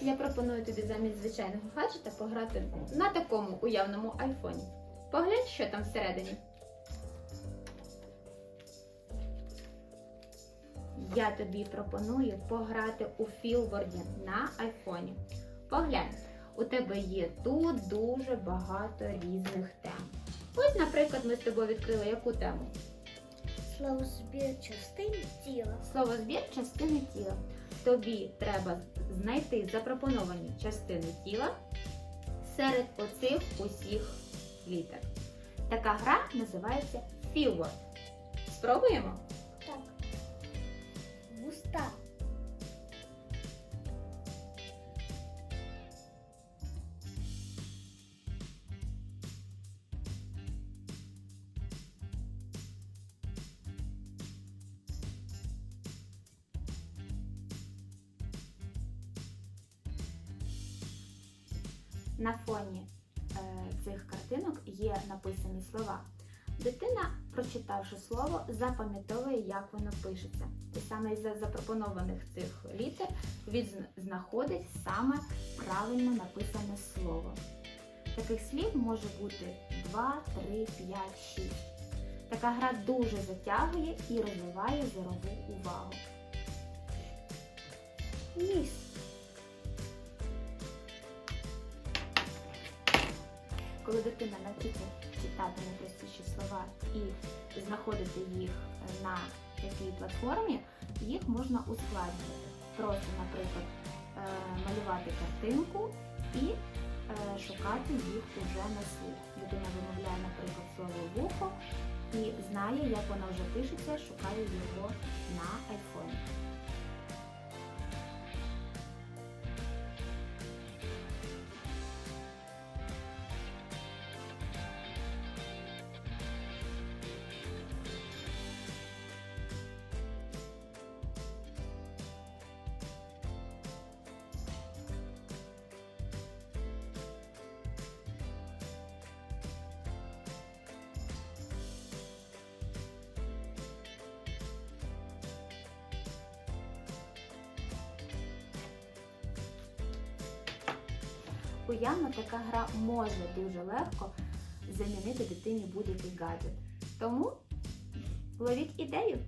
Я пропоную тобі замість звичайного гаджета пограти на такому уявному айфоні. Поглянь, що там всередині. Я тобі пропоную пограти у філворді на айфоні. Поглянь, у тебе є тут дуже багато різних тем. Ось, наприклад, ми з тобою відкрили яку тему? Словозбір частин тіла. Словозбір частини тіла. Тобі треба знайти запропоновані частини тіла серед оцих усіх літер. Така гра називається Fieldwork. Спробуємо? На фоні е, цих картинок є написані слова. Дитина, прочитавши слово, запам'ятовує, як воно пишеться. І саме із запропонованих цих літер він знаходить саме правильно написане слово. Таких слів може бути 2, 3, 5, 6. Така гра дуже затягує і розвиває зорову увагу. Ніс. Коли дитина навчиться читати найпростіші слова і знаходити їх на такій платформі, їх можна ускладнювати. Просто, наприклад, е, малювати картинку і е, шукати їх уже на слух. Дитина вимовляє, наприклад, слово вухо і знає, як воно вже пишеться, шукає його на айфоні. Уявно, така гра може дуже легко замінити дитині будь-який гаджет. Тому ловіть ідею!